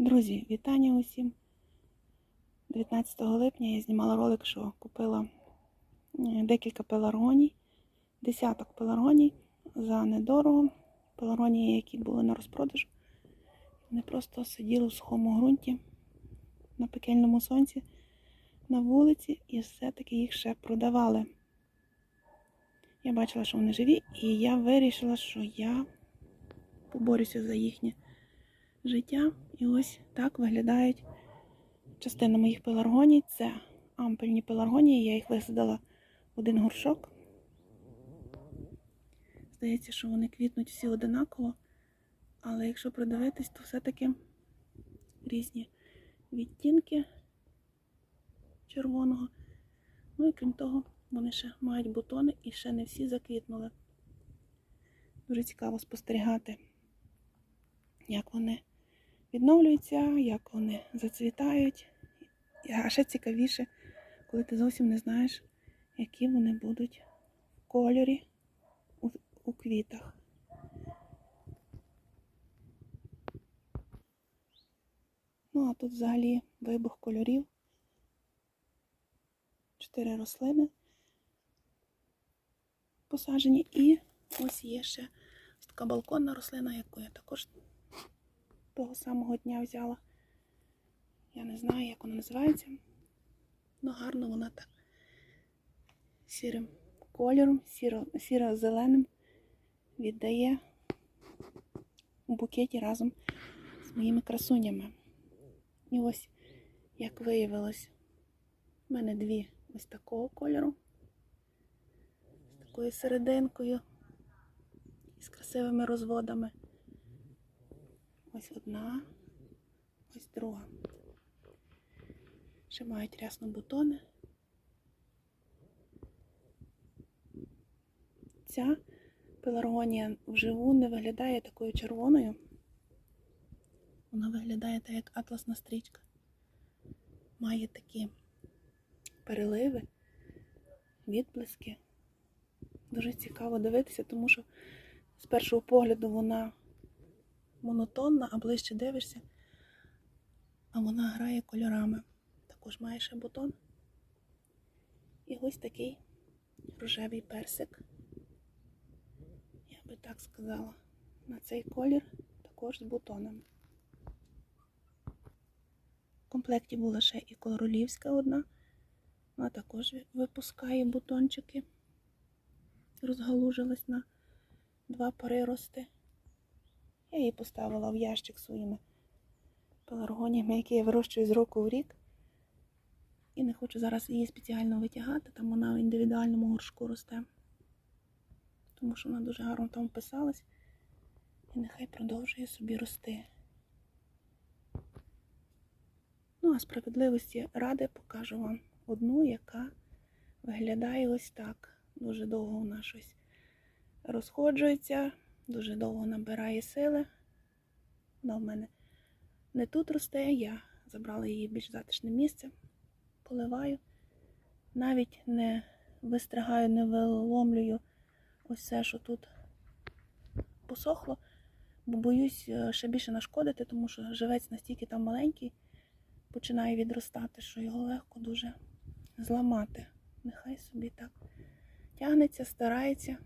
Друзі, вітання усім. 19 липня я знімала ролик, що купила е, декілька пеларгоній, десяток пеларгоній за недорого. Пеларгонії, які були на розпродажу. Вони просто сиділи в сухому ґрунті на пекельному сонці на вулиці і все-таки їх ще продавали. Я бачила, що вони живі, і я вирішила, що я поборюся за їхнє життя. І ось так виглядають частина моїх пеларгоній. Це ампельні пеларгонії. Я їх висадила в один горшок. Здається, що вони квітнуть всі одинаково. Але якщо придивитись, то все-таки різні відтінки червоного. Ну і крім того, вони ще мають бутони і ще не всі заквітнули. Дуже цікаво спостерігати, як вони відновлюються, як вони зацвітають. А ще цікавіше, коли ти зовсім не знаєш, які вони будуть в кольорі у, у квітах. Ну, а тут взагалі вибух кольорів. Чотири рослини посаджені. І ось є ще така балконна рослина, яку я також того самого дня взяла. Я не знаю, як вона називається. Ну, гарно вона так сірим кольором, сіро, сіро-зеленим віддає у букеті разом з моїми красунями. І ось, як виявилось, в мене дві ось такого кольору, з такою серединкою і з красивими розводами. Ось одна, ось друга. Ще мають рясно бутони. Ця пеларгонія вживу не виглядає такою червоною. Вона виглядає так, як атласна стрічка. Має такі переливи, відблиски. Дуже цікаво дивитися, тому що з першого погляду вона монотонна, а ближче дивишся, а вона грає кольорами. Також має ще бутон. І ось такий рожевий персик. Я би так сказала, на цей колір також з бутонами. В комплекті була ще і королівська одна. Вона також випускає бутончики. Розгалужилась на два прирости. Я її поставила в ящик своїми пеларгоніями, які я вирощую з року в рік. І не хочу зараз її спеціально витягати, там вона в індивідуальному горшку росте. Тому що вона дуже гарно там вписалась. І нехай продовжує собі рости. Ну, а справедливості ради покажу вам одну, яка виглядає ось так. Дуже довго вона щось розходжується, дуже довго набирає сили. Вона в мене не тут росте, я забрала її в більш затишне місце, поливаю. Навіть не вистригаю, не виломлюю ось все, що тут посохло, бо боюсь е, ще більше нашкодити, тому що живець настільки там маленький, починає відростати, що його легко дуже зламати. Нехай собі так тягнеться, старається.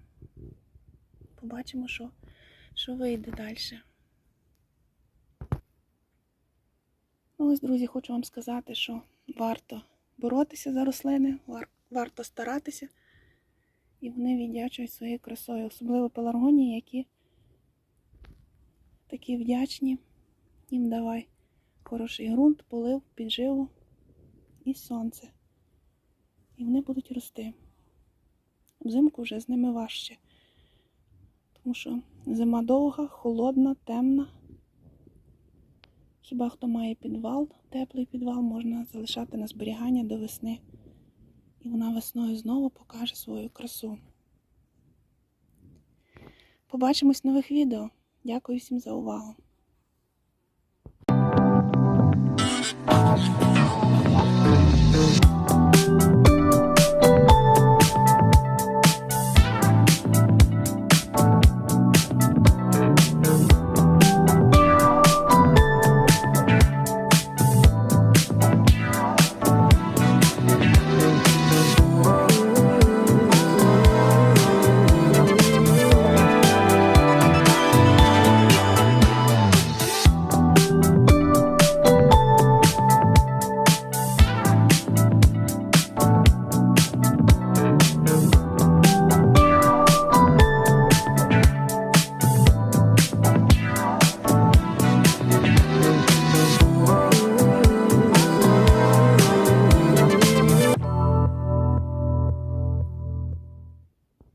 Побачимо, що, що вийде далі. Ну, ось, друзі, хочу вам сказати, що варто боротися за рослини, вар- варто старатися, і вони віддячують своєю красою, особливо пеларгонії, які такі вдячні. Їм давай хороший ґрунт, полив, підживу і сонце. І вони будуть рости. Взимку вже з ними важче. Тому що зима довга, холодна, темна. Хіба хто має підвал, теплий підвал, можна залишати на зберігання до весни. І вона весною знову покаже свою красу. Побачимось в нових відео. Дякую всім за увагу.